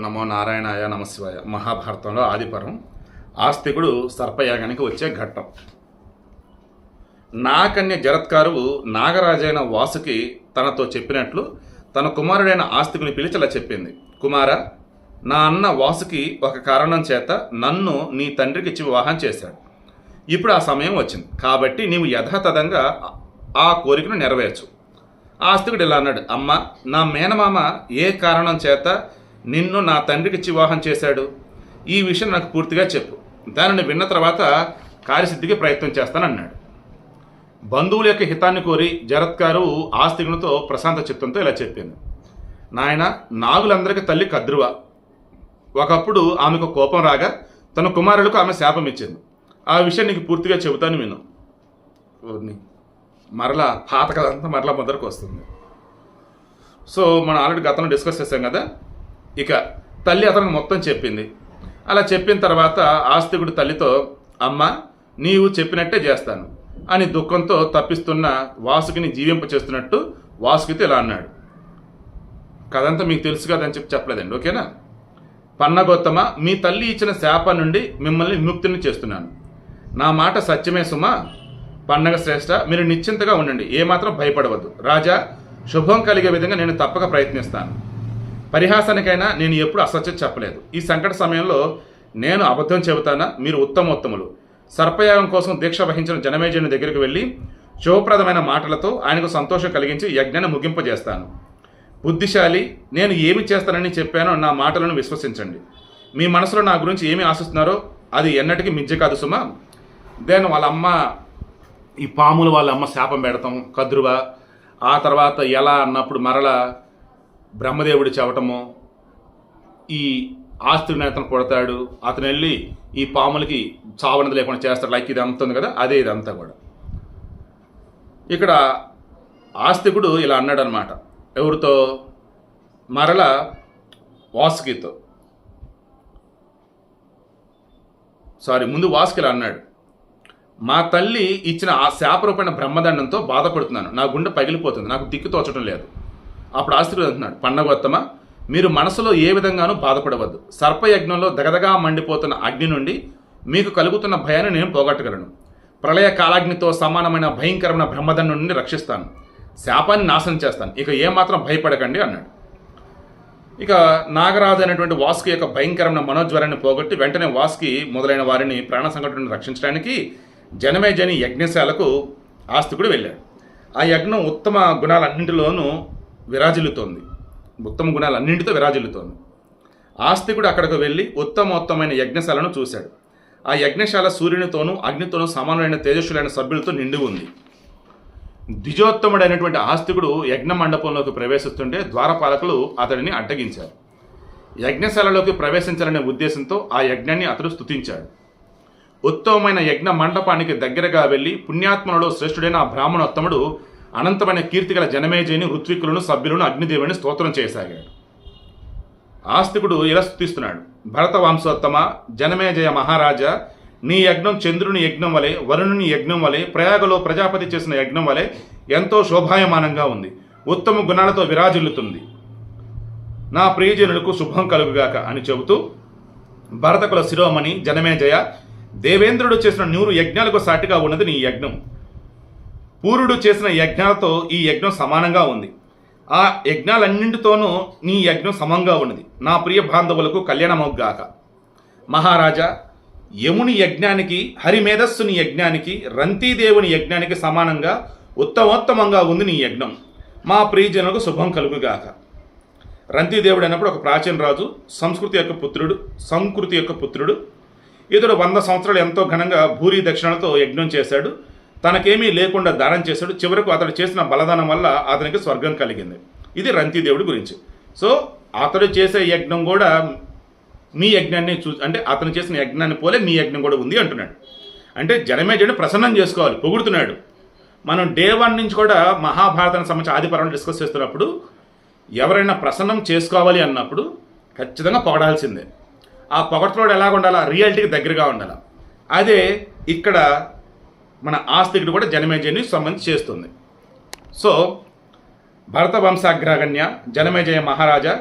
నమో నారాయణాయ నమశివాయ. మహాభారతంలో ఆదిపరం ఆస్తికుడు సర్పయాగానికి వచ్చే ఘట్టం. నాకన్య జరత్కారువు నాగరాజైన వాసుకి తనతో చెప్పినట్లు తన కుమారుడైన ఆస్తికుని పిలిచి అలా చెప్పింది. కుమార నా అన్న వాసుకి ఒక కారణం చేత నన్ను నీ తండ్రికి ఇచ్చి వివాహం చేశాడు. ఇప్పుడు ఆ సమయం వచ్చింది. కాబట్టి నీవు యథాతథంగా ఆ కోరికను నెరవేర్చు. ఆస్తికుడు ఇలా అన్నాడు. అమ్మ నా మేనమామ ఏ కారణం చేత నిన్ను నా తండ్రికి వివాహం చేశాడు. ఈ విషయం నాకు పూర్తిగా చెప్పు. దానిని విన్న తర్వాత కార్యసిద్ధికి ప్రయత్నం చేస్తానన్నాడు. బంధువుల యొక్క హితాన్ని కోరి జరత్కారు ఆస్తికునితో ప్రశాంత చిత్తంతో ఇలా చెప్పింది నాయన నాగులందరికీ తల్లి కద్రువ. ఒకప్పుడు ఆమెకు కోపం రాగా తన కుమారులకు ఆమె శాపం ఇచ్చింది. ఆ విషయం నీకు పూర్తిగా చెబుతాను విను. మరలా పాత కథ అంతా మరలా మొదలకు వస్తుంది సో మనం ఆల్రెడీ గతంలో డిస్కస్ చేసాం కదా? ఇక తల్లి అతనికి మొత్తం చెప్పింది. అలా చెప్పిన తర్వాత ఆస్తికుడు తల్లితో అమ్మ నీవు చెప్పినట్టే చేస్తాను అని దుఃఖంతో తప్పిస్తున్న వాసుకిని జీవింప చేస్తున్నట్టు వాసుకితో ఇలా అన్నాడు. కదంతా మీకు తెలుసు కదని చెప్పి చెప్పలేదండి ఓకేనా? పన్నగోత్తమ మీ తల్లి ఇచ్చిన శాప నుండి మిమ్మల్ని విముక్తిని చేస్తున్నాను. నా మాట సత్యమే సుమా. పండగ శ్రేష్ట మీరు నిశ్చింతగా ఉండండి ఏమాత్రం భయపడవద్దు. రాజా శుభం కలిగే విధంగా నేను తప్పక ప్రయత్నిస్తాను. పరిహాసానికైనా నేను ఎప్పుడు అసత్యం చెప్పలేదు. ఈ సంకట సమయంలో నేను అబద్ధం చెబుతానా? మీరు ఉత్తమోత్తములు. సర్పయాగం కోసం దీక్ష వహించిన జనమేజయుని దగ్గరికి వెళ్ళి శుభప్రదమైన మాటలతో ఆయనకు సంతోషం కలిగించి యజ్ఞాన్ని ముగింపజేస్తాను. బుద్ధిశాలి నేను ఏమి చేస్తానని చెప్పానో నా మాటలను విశ్వసించండి. మీ మనసులో నా గురించి ఏమి ఆశిస్తున్నారో అది ఎన్నటికీ మించి కాదు సుమా. దెన్ వాళ్ళ అమ్మ ఈ పాములు వాళ్ళ అమ్మ శాపం పెడతాం కద్రువ. ఆ తర్వాత ఎలా అన్నప్పుడు మరలా బ్రహ్మదేవుడు చెవటము ఈ ఆస్తిని అతను కొడతాడు అతను వెళ్ళి ఈ పాములకి చావనది లేకుండా చేస్తాడు. లైక్ ఇది అంత ఉంది కదా అదే ఇదంతా కూడా. ఇక్కడ ఆస్తికుడు ఇలా అన్నాడు అనమాట ఎవరితో? మరల వాసుకితో. సారీ ముందు వాసుకి ఇలా అన్నాడు. మా తల్లి ఇచ్చిన ఆ శాపరూపమైన బ్రహ్మదండంతో బాధపడుతున్నాను. నా గుండె పగిలిపోతుంది. నాకు దిక్కు తోచడం లేదు. అప్పుడు ఆస్తికుడు అంటున్నాడు పండగోత్తమ మీరు మనసులో ఏ విధంగానూ బాధపడవద్దు. సర్పయజ్ఞంలో దగదగా మండిపోతున్న అగ్ని నుండి మీకు కలుగుతున్న భయాన్ని నేను పోగొట్టగలను. ప్రళయ కాలాగ్నితో సమానమైన భయంకరమైన బ్రహ్మదండం నుండి రక్షిస్తాను. శాపాన్ని నాశనం చేస్తాను. ఇక ఏమాత్రం భయపడకండి అన్నాడు. ఇక నాగరాజు అనేటువంటి వాసుకి యొక్క భయంకరమైన మనోజ్వరాన్ని పోగొట్టి వెంటనే వాసుకి మొదలైన వారిని ప్రాణ సంఘటనను రక్షించడానికి జనమేజని యజ్ఞశాలకు ఆస్తికుడు వెళ్ళాడు. ఆ యజ్ఞం ఉత్తమ గుణాలన్నింటిలోనూ విరాజిల్లుతోంది. ఉత్తమ గుణాలు అన్నింటితో విరాజిల్లుతోంది ఆస్తికుడు అక్కడికి వెళ్ళి ఉత్తమోత్తమైన యజ్ఞశాలను చూశాడు. ఆ యజ్ఞశాల సూర్యునితోనూ అగ్నితోనూ సమానమైన తేజస్సులైన సభ్యులతో నిండి ఉంది. ద్విజోత్తముడైనటువంటి ఆస్తికుడు యజ్ఞ మండపంలోకి ప్రవేశిస్తుంటే ద్వారపాలకులు అతడిని అడ్డగించారు. యజ్ఞశాలలోకి ప్రవేశించాలనే ఉద్దేశంతో ఆ యజ్ఞాన్ని అతడు స్తుతించాడు. ఉత్తమమైన యజ్ఞ మండపానికి దగ్గరగా వెళ్ళి పుణ్యాత్మలలో శ్రేష్ఠుడైన ఆ బ్రాహ్మణోత్తముడు అనంతమైన కీర్తిగల జనమేజయుని ఋత్వికులను సభ్యులను అగ్నిదేవుని స్తోత్రం చేయసాగాడు ఆస్తికుడు ఇలా స్థుతిస్తున్నాడు భరత వంశోత్తమ జనమేజయ మహారాజా నీ యజ్ఞం చంద్రుని యజ్ఞం వలె వరుణుని యజ్ఞం వలె ప్రయాగలో ప్రజాపతి చేసిన యజ్ఞం వలె ఎంతో శోభాయమానంగా ఉంది. ఉత్తమ గుణాలతో విరాజిల్లుతుంది. నా ప్రియజనులకు శుభం కలుగుగాక అని చెబుతూ భరతకుల శిరోమణి జనమేజయ దేవేంద్రుడు చేసిన నూరు యజ్ఞాలకు సాటిగా ఉన్నది నీ యజ్ఞం. పూరుడు చేసిన యజ్ఞాలతో ఈ యజ్ఞం సమానంగా ఉంది. ఆ యజ్ఞాలన్నింటితోనూ నీ యజ్ఞం సమంగా ఉన్నది. నా ప్రియ బాంధవులకు కళ్యాణమవుగాక. మహారాజా యముని యజ్ఞానికి హరిమేధస్సుని యజ్ఞానికి రంతీదేవుని యజ్ఞానికి సమానంగా ఉత్తమోత్తమంగా ఉంది నీ యజ్ఞం. మా ప్రియజనులకు శుభం కలుగుగాక. రంతీదేవుడు అన్నప్పుడు ఒక ప్రాచీన రాజు సంస్కృతి యొక్క పుత్రుడు సంకృతి యొక్క పుత్రుడు. ఇతడు వంద సంవత్సరాలు ఎంతో ఘనంగా భూరి దక్షిణలతో యజ్ఞం చేశాడు. తనకేమీ లేకుండా దానం చేశాడు. చివరకు అతడు చేసిన బలదానం వల్ల అతనికి స్వర్గం కలిగింది. ఇది రంతిదేవుడి గురించి. సో అతడు చేసే యజ్ఞం కూడా మీ యజ్ఞాన్ని చూ అంటే అతను చేసిన యజ్ఞాన్ని పోలే మీ యజ్ఞం కూడా ఉంది అంటున్నాడు. అంటే జనమేజుడిని ప్రసన్నం చేసుకోవాలి పొగుడుతున్నాడు. మనం డే వన్ నుంచి కూడా మహాభారతానికి సంబంధించి ఆదిపర్వం డిస్కస్ చేస్తున్నప్పుడు ఎవరైనా ప్రసన్నం చేసుకోవాలి అన్నప్పుడు ఖచ్చితంగా పొగడాల్సిందే. ఆ పొగడతలోడు ఎలాగ ఉండాలా రియాలిటీకి దగ్గరగా ఉండాలి? అదే ఇక్కడ మన ఆస్తికుడు కూడా జనమేజయుని సంబంధించి చేస్తుంది. సో భరత వంశాగ్రగణ్య జనమేజయ మహారాజా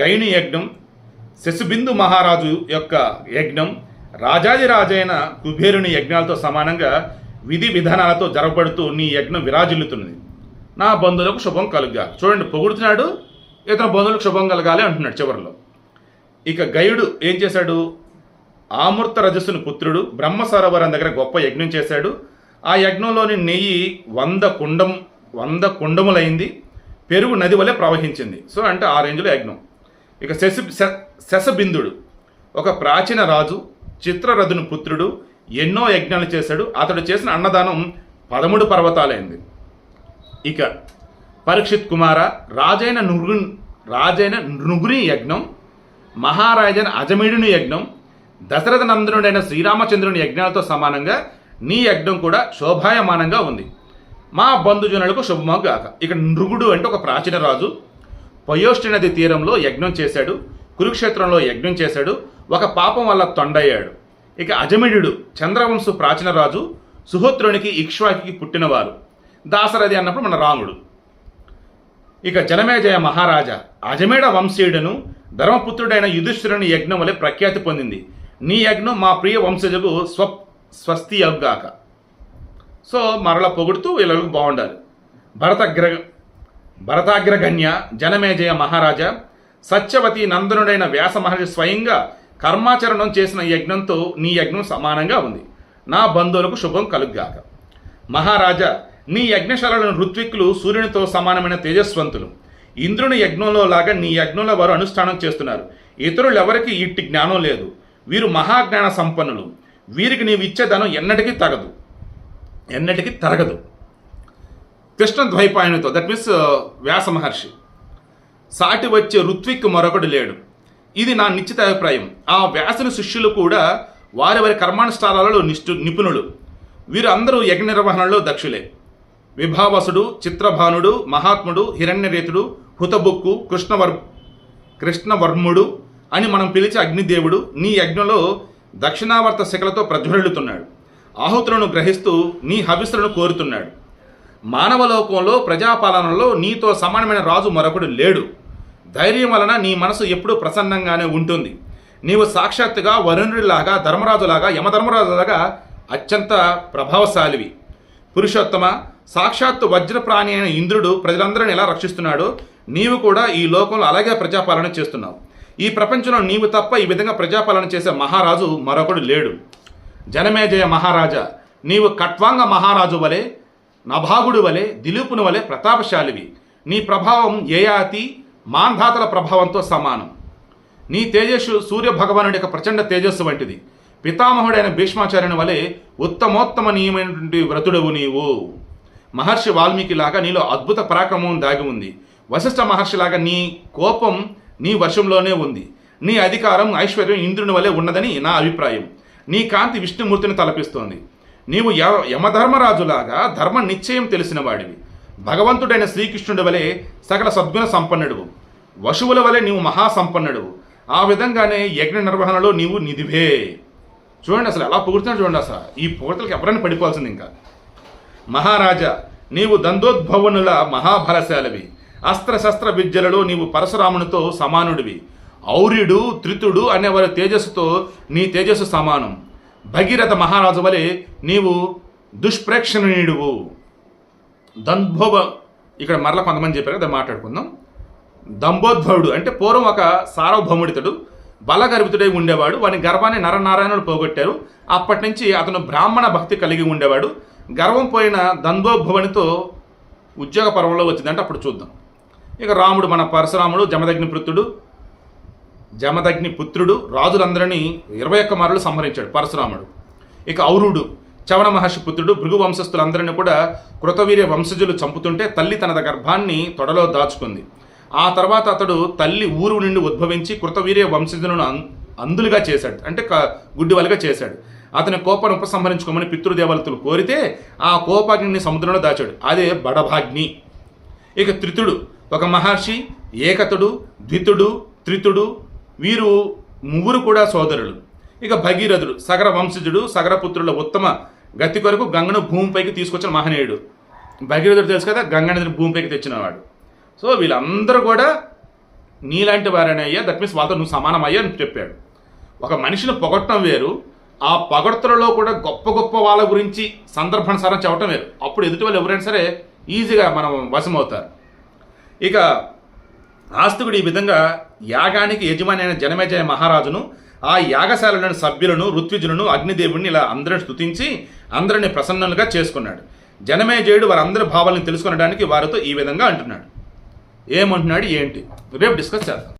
గైని యజ్ఞం శశుబిందు మహారాజు యొక్క యజ్ఞం రాజాదిరాజైన కుబేరుని యజ్ఞాలతో సమానంగా విధి విధానాలతో జరగబడుతూ నీ యజ్ఞం విరాజిల్లుతున్నది. నా బంధువులకు శుభం కలుగా చూడండి పొగుడుతున్నాడు ఇతను బంధువులకు శుభం కలగాలి అంటున్నాడు చివరిలో. ఇక గయుడు ఏం చేశాడు? ఆమూర్త రజస్సుని పుత్రుడు బ్రహ్మ సరోవరం దగ్గర గొప్ప యజ్ఞం చేశాడు. ఆ యజ్ఞంలోని నెయ్యి వంద కుండం వంద కుండములైంది. పెరుగు నది వలె ప్రవహించింది. సో అంటే ఆ రేంజ్లో యజ్ఞం. ఇక శశి శశబిందుడు ఒక ప్రాచీన రాజు చిత్రరథుని పుత్రుడు ఎన్నో యజ్ఞాలు చేశాడు. అతడు చేసిన అన్నదానం పదమూడు పర్వతాలైంది. ఇక పరీక్షిత్ కుమార రాజైన నృగు రాజైన నృగుని యజ్ఞం మహారాజైన అజమీడుని యజ్ఞం దశరథ నందనుడైన శ్రీరామచంద్రుని యజ్ఞాలతో సమానంగా నీ యజ్ఞం కూడా శోభాయమానంగా ఉంది. మా బంధుజనులకు శుభమగాక ఇక నృగుడు అంటే ఒక ప్రాచీన రాజు. పయోష్టి నది తీరంలో యజ్ఞం చేశాడు. కురుక్షేత్రంలో యజ్ఞం చేశాడు. ఒక పాపం వల్ల తొండయ్యాడు. ఇక అజమిడు చంద్రవంశు ప్రాచీన రాజు సుహోత్రునికి ఇక్ష్వాకి పుట్టినవారు. దాసరథి అన్నప్పుడు మన రాముడు. ఇక జనమేజయ మహారాజా అజమేడ వంశీయుడను ధర్మపుత్రుడైన యుధిష్ఠిరుని యజ్ఞం వలె ప్రఖ్యాతి పొందింది. నీ యజ్ఞం మా ప్రియ వంశజకు స్వ స్వస్తి అవుగాక. సో మరల పొగుడుతూ వీళ్ళకు బాగుండాలి. భరతగ్ర భరతాగ్రగణ్య జనమేజయ మహారాజా సత్యవతి నందనుడైన వ్యాస మహర్షి స్వయంగా కర్మాచరణం చేసిన యజ్ఞంతో నీ యజ్ఞం సమానంగా ఉంది. నా బంధువులకు శుభం కలుగ్గాక. మహారాజా నీ యజ్ఞశాలను ఋత్విక్కులు సూర్యునితో సమానమైన తేజస్వంతులు. ఇంద్రుని యజ్ఞంలో లాగా నీ యజ్ఞంలో వారు అనుష్ఠానం చేస్తున్నారు. ఇతరులెవరికి ఇట్టి జ్ఞానం లేదు. వీరు మహాజ్ఞాన సంపన్నులు. వీరికి నీవు ఇచ్చే ధనం ఎన్నటికీ తగదు. ఎన్నటికీ తరగదు. కృష్ణ ద్వైపాయనితో దట్ మీన్స్ uh, వ్యాస మహర్షి సాటి వచ్చే ఋత్విక్ మరొకడు లేడు. ఇది నా నిశ్చిత అభిప్రాయం. ఆ వ్యాసుని శిష్యులు కూడా వారి వారి కర్మానుష్ఠానాలలో నిష్ఠు నిపుణులు. వీరు అందరూ యజ్ఞ నిర్వహణలో దక్షులే. విభావసుడు చిత్రభానుడు మహాత్ముడు హిరణ్యరేతుడు హుతబుక్కు కృష్ణవర్ కృష్ణవర్ముడు అని మనం పిలిచే అగ్నిదేవుడు నీ యజ్ఞంలో దక్షిణావర్త శిఖలతో ప్రజ్వరిల్లుతున్నాడు. ఆహుతులను గ్రహిస్తూ నీ హవిస్సులను కోరుతున్నాడు. మానవలోకంలో ప్రజాపాలనలో నీతో సమానమైన రాజు మరొకడు లేడు. ధైర్యం వలన నీ మనసు ఎప్పుడూ ప్రసన్నంగానే ఉంటుంది. నీవు సాక్షాత్తుగా వరుణుడిలాగా ధర్మరాజులాగా యమధర్మరాజులాగా అత్యంత ప్రభావశాలివి. పురుషోత్తమ సాక్షాత్తు వజ్రప్రాణి అయిన ఇంద్రుడు ప్రజలందరిని ఎలా రక్షిస్తున్నాడో నీవు కూడా ఈ లోకంలో అలాగే ప్రజాపాలన చేస్తున్నావు. ఈ ప్రపంచంలో నీవు తప్ప ఈ విధంగా ప్రజాపాలన చేసే మహారాజు మరొకడు లేడు. జనమేజయ మహారాజా నీవు కట్వాంగ మహారాజు వలె నభాగుడు వలె దిలీపుని వలె ప్రతాపశాలివి. నీ ప్రభావం ఏయాతి మాంధాతల ప్రభావంతో సమానం. నీ తేజస్సు సూర్య భగవానుడి యొక్క ప్రచండ తేజస్సు వంటిది. పితామహుడైన భీష్మాచార్యుని వలె ఉత్తమోత్తమనీయమైనటువంటి వ్రతుడవు నీవు. మహర్షి వాల్మీకి లాగా నీలో అద్భుత పరాక్రమం దాగి ఉంది. వశిష్ఠ మహర్షిలాగా నీ కోపం నీ వశంలోనే ఉంది. నీ అధికారం ఐశ్వర్యం ఇంద్రుని వలె ఉన్నదని నా అభిప్రాయం. నీ కాంతి విష్ణుమూర్తిని తలపిస్తోంది. నీవు య- యమధర్మరాజులాగా ధర్మ నిశ్చయం తెలిసిన వాడివి. భగవంతుడైన శ్రీకృష్ణుడి వలె సకల సద్గుణ సంపన్నుడువు. వశువుల వలె నీవు మహాసంపన్నుడువు. ఆ విధంగానే యజ్ఞ నిర్వహణలో నీవు నిధివే. చూడండి అసలు ఎలా పొగుడుతున్నాడు చూడండి అసలు. ఈ పొగడతలకు ఎవరైనా పడిపోవాల్సింది ఇంకా. మహారాజా నీవు దందోద్భవనుల మహాబలశాలవి. అస్త్రశస్త్ర విద్యలలో నీవు పరశురామునితో సమానుడివి. ఔర్యుడు త్రితుడు అనేవారి తేజస్సుతో నీ తేజస్సు సమానం. భగీరథ మహారాజు వలె నీవు దుష్ప్రేక్షణీయుడువు దంభోవ ఇక్కడ మరలా కొంతమంది చెప్పారు కదా మాట్లాడుకుందాం. దంభోద్భవుడు అంటే పూర్వం ఒక సార్వభౌముడితడు బలగర్భితుడై ఉండేవాడు వాని గర్వాన్ని నరనారాయణుడు పోగొట్టారు. అప్పటి నుంచి అతను బ్రాహ్మణ భక్తి కలిగి ఉండేవాడు. గర్వం పోయిన దంభోద్భవునితో ఉద్యోగ పర్వంలో వచ్చిందంటే అప్పుడు చూద్దాం. ఇక రాముడు మన పరశురాముడు జమదగ్ని పుత్రుడు జమదగ్ని పుత్రుడు రాజులందరినీ ఇరవై ఒక్క మారులు సంహరించాడు పరశురాముడు. ఇక ఔరుడు చవణ మహర్షి పుత్రుడు భృగు వంశస్థులందరినీ కూడా కృతవీర్య వంశజులు చంపుతుంటే తల్లి తన గర్భాన్ని తొడలో దాచుకుంది. ఆ తర్వాత అతడు తల్లి ఊరు నుండి ఉద్భవించి కృతవీర్య వంశజులను అం- అందులుగా చేశాడు. అంటే క- చేశాడు. అతని కోపాన్ని ఉపసంహరించుకోమని పితృదేవతలు కోరితే ఆ కోపాగ్ని సముద్రంలో దాచాడు. అదే బడభాగ్ని. ఇక త్రితుడు ఒక మహర్షి ఏకతుడు ద్వితుడు త్రితుడు వీరు ముగ్గురు కూడా సోదరులు. ఇక భగీరథుడు సగర వంశజుడు సగర పుత్రుల ఉత్తమ గతి కొరకు గంగను భూమిపైకి తీసుకొచ్చిన మహనీయుడు. భగీరథుడు తెలుసు కదా గంగనదిని భూమిపైకి తెచ్చినవాడు. సో వీళ్ళందరూ కూడా నీలాంటి వారనే అయ్యా దట్ మీన్స్ వాళ్ళతో నువ్వు సమానమయ్యా అని చెప్పాడు. ఒక మనిషిని పొగట్టడం వేరు ఆ పొగడ్తలలో కూడా గొప్ప గొప్ప వాళ్ళ గురించి సందర్భానుసారం చెప్పడం వేరు. అప్పుడు ఎదుటి వాళ్ళు ఎవరైనా సరే ఈజీగా మనం వశమవుతారు. ఇక ఆస్తికుడు ఈ విధంగా యాగానికి యజమాని అయిన జనమేజయ మహారాజును ఆ యాగశాలలోని సభ్యులను ఋత్విజులను అగ్నిదేవుడిని ఇలా అందరిని స్థుతించి అందరిని ప్రసన్నులుగా చేసుకున్నాడు. జనమేజయుడు వారందరి భావాలను తెలుసుకొనడానికి వారితో ఈ విధంగా అంటున్నాడు. ఏమంటున్నాడు ఏంటి? రేపు డిస్కస్ చేద్దాం.